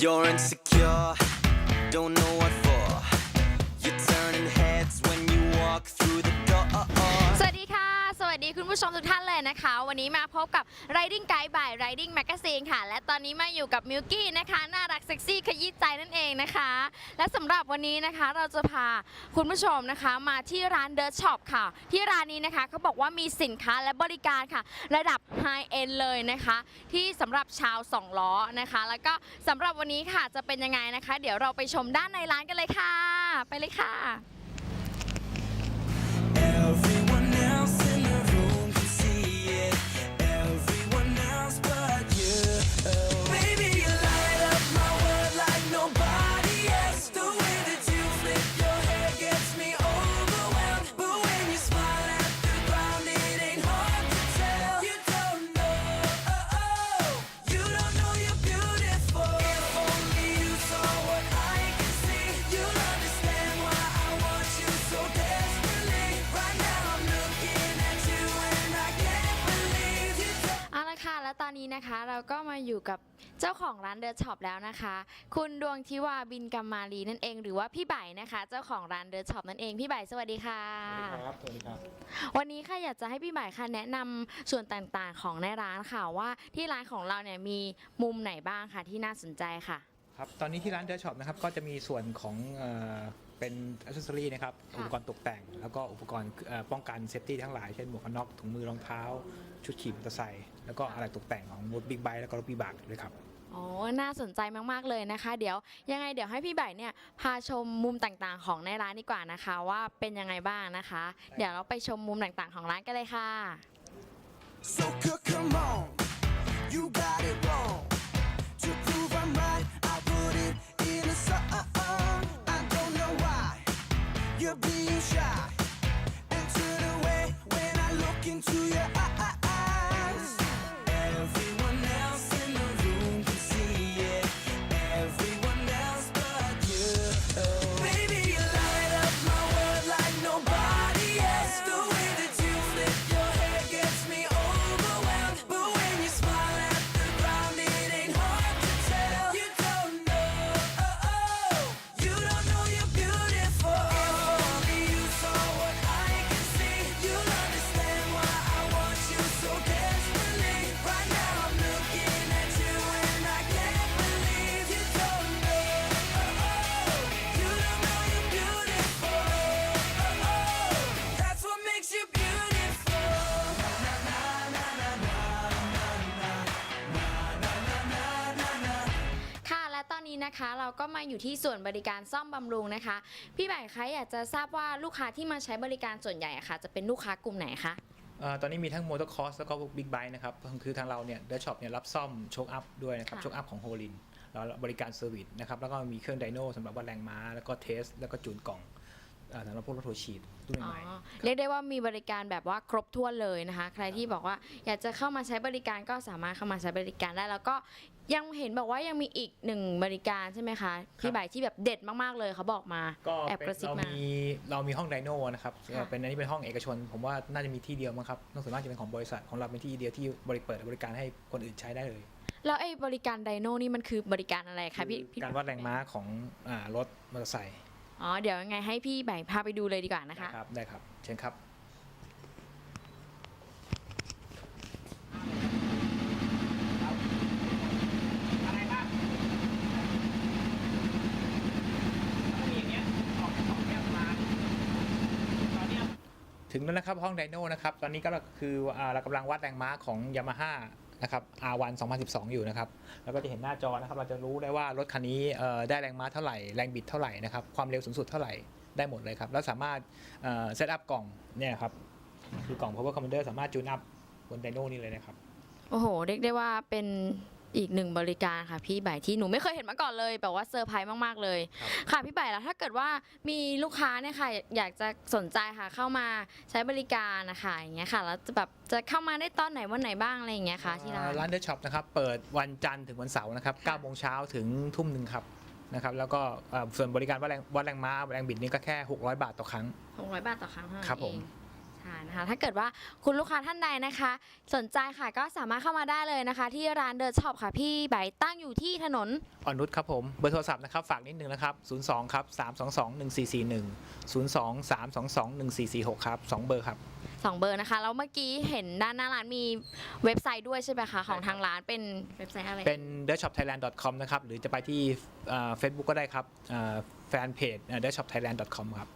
You're insecure, don't know ผู้ชมทุกท่านเลยนะคะ วันนี้มาพบกับ Riding Guide by Riding Magazine ค่ะ และตอนนี้มาอยู่กับมิวกี้นะคะ น่ารักเซ็กซี่ขยี้ใจนั่นเองนะคะ และสำหรับวันนี้นะคะเราจะพาคุณผู้ชมนะคะมาที่ร้าน Dirt Shop ค่ะ ที่ร้านนี้นะคะเขาบอกว่ามีสินค้าและบริการค่ะ ระดับ High End เลยนะคะ ที่สำหรับชาวสองล้อนะคะ แล้วก็สำหรับวันนี้ค่ะจะเป็นยังไงนะคะ เดี๋ยวเราไปชมด้านในร้านกันเลยค่ะ ไปเลยค่ะ นนี้นะคะ เราก็มาอยู่กับเจ้าของร้านเดอะช็อปแล้วนะคะ คุณดวงทิวาบินกัมมาลีนั่นเอง หรือว่าพี่ไบนะคะ เจ้าของร้านเดอะช็อปนั่นเองพี่ไบสวัสดีค่ะ ครับสวัสดีครับ วันนี้ค่ะอยากจะให้พี่ไบค่ะแนะนำส่วนต่างๆของในร้านค่ะว่าที่ร้านของเราเนี่ยมีมุมไหนบ้างค่ะที่น่าสนใจค่ะ ครับ ตอนนี้ที่ร้านเดอร์ช็อปนะครับ ก็จะมีส่วนของเอ่อ เป็นอ c เซสซอรี่นะครับค่ะอุปกรณ์ตกแต่ง แล้วก็อุปกรณ์เอ่อป้องกันเซฟตี้ทั้งหลาย เช่นหมวกกันน็อกถุงมือรองเท้า ชุดขี่มอเตอร์ไซค์แล้วก็อะไรตกแต่งของรถบิ๊กไบค์แล้วก็รถบีบากด้วยครับอ๋อน่าสนใจมาก ๆ เลยนะคะ เดี๋ยวยังไงเดี๋ยวให้พี่ไบเนี่ยพาชมมุมต่างๆ ของในร้านดีกว่านะคะ ว่าเป็นยังไงบ้างนะคะ เดี๋ยวเราไปชมมุมต่างๆ ของร้านกันเลยค่ะ So good, come on, you got it wrong. To prove I'm right, นนี้นะคะ เราก็มาอยู่ที่ส่วนบริการซ่อมบำรุงนะคะ พี่ใบคะอยากจะทราบว่าลูกค้าที่มาใช้บริการส่วนใหญ่อะค่ะ จะเป็นลูกค้ากลุ่มไหนคะ เอ่อตอนนี้มีทั้งมอเตอร์คอร์สแล้วก็บิ๊กไบค์นะครับคือทางเราเนี่ยเดอร์ช็อปเนี่ยรับซ่อมโชคอัพด้วยนะครับค่ะ โชคอัพของโฮลินเราบริการเซอร์วิสนะครับแล้วก็มีเครื่องไดโนสำหรับวัดแรงม้า แล้วก็เทส แล้วก็จูนกล่องเอ่อสำหรับพวกรถโทฉีดรุ่นอ๋อใหม่ๆเรียกได้ว่ามีบริการแบบว่าครบถ้วนเลยนะคะ ใครที่บอกว่าอยากจะเข้ามาใช้บริการก็สามารถเข้ามาใช้บริการได้ แล้วก็ยังเห็นบอกว่ายังมีอีกหนึ่งบริการใช่ไหมคะพี่ใบที่แบบเด็ดมากๆเลยเขาบอกมาก็แอบเป็นกระซิบเรามา มีเรามีห้องไดโนนะครับค่ะ เป็นอันนี้เป็นห้องเอกชน ผมว่าน่าจะมีที่เดียวมั้งครับนอกส่วนมากจะเป็นของบริษัทของเราเป็นที่เดียวที่บริเปิดบริการให้คนอื่นใช้ได้เลย แล้วไอ้บริการไดโน่นี่มันคือบริการอะไรคะพี่พี่การวัดแรงม้าของอ่ารถมอเตอร์ไซค์ อ๋อเดี๋ยวยังไงให้พี่ใบพาไปดูเลยดีกว่านะคะนะครับได้ครับเชิญครับถึงแล้วนะครับห้องไดโนนะครับ ตอนนี้ก็คืออ่าเรากำลังวัดแรงม้าของ Yamaha นะครับ R1 2012 อยู่นะครับ แล้วก็จะเห็นหน้าจอนะครับ เราจะรู้ได้ว่ารถคันนี้ได้แรงม้าเท่าไหร่ แรงบิดเท่าไหร่นะครับ ความเร็วสูงสุดเท่าไหร่ ได้หมดเลยครับ แล้วสามารถเซตอัพกล่องเนี่ยครับ คือกล่อง power commander สามารถจูนอัพบนไดโน่นี่เลยนะครับ โอ้โห เรียกได้ว่าเป็น อีกหนึ่งบริการค่ะพี่ใบที่หนูไม่เคยเห็นมาก่อนเลยแบบว่าเซอร์ไพรส์มากๆเลยครับค่ะพี่ใบแล้วถ้าเกิดว่ามีลูกค้าเนี่ยค่ะอยากจะสนใจค่ะเข้ามาใช้บริการนะคะอย่างเงี้ยค่ะแล้วจะแบบจะเข้ามาได้ตอนไหนวันไหนบ้างอะไรอย่างเงี้ยค่ะที่ร้านร้านเดอร์ช็อปนะครับเปิดวันจันทร์ถึงวันเสาร์นะครับค่ะ9โมงเช้าถึงทุ่มหนึ่งครับนะครับแล้วก็เอ่อส่วนบริการวัดแรงวัดแรงม้าวัดแรงบิดนี่ก็แค่ 600 บาทต่อครั้งหกร้อยบาทต่อครั้งเท่านั้นครับผมเองใช่ ค่ะนะคะถ้าเกิดว่าคุณลูกค้าท่านใดนะคะ สนใจค่ะก็สามารถเข้ามาได้เลยนะคะ ที่ร้านเดอะช็อปค่ะพี่ไบร์ทตั้งอยู่ที่ถนนอ่อนนุชครับผมเบอร์โทรศัพท์นะครับฝากนิดนึงนะครับ 02ครับ322 1441 02 322 1446ครับ2เบอร์ครับ2เบอร์นะคะแล้วเมื่อกี้เห็นด้านหน้าร้านมีเว็บไซต์ด้วยใช่ไหมคะของทางร้านเป็นเว็บไซต์อะไร เป็น t h e s h o p t h a i l a n d c o m นะครับ หรือจะไปที่เฟซบุ๊กก็ได้ครับแฟนเพจ t h e s h o p t h a i l a n d c o m ครับ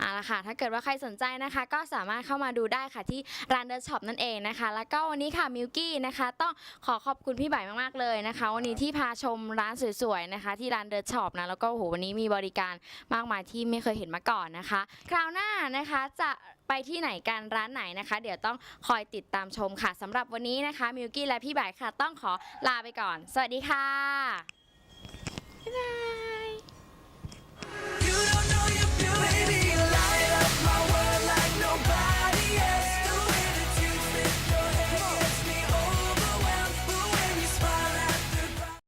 เอาละค่ะ ถ้าเกิดว่าใครสนใจนะคะ ก็สามารถเข้ามาดูได้ค่ะที่ร้านเดอะช็อปนั่นเองนะคะ แล้วก็วันนี้ค่ะมิวกี้นะคะ ต้องขอขอบคุณพี่ใบมากๆเลยนะคะ วันนี้ที่พาชมร้านสวยๆนะคะ ที่ร้านเดอะช็อปนะแล้วก็โหวันนี้มีบริการมากมายที่ไม่เคยเห็นมาก่อนนะคะ คราวหน้านะคะจะไปที่ไหนกันร้านไหนนะคะ เดี๋ยวต้องคอยติดตามชมค่ะสำหรับวันนี้นะคะมิวกี้และพี่ใบค่ะ ต้องขอลาไปก่อน สวัสดีค่ะบ๊ายบาย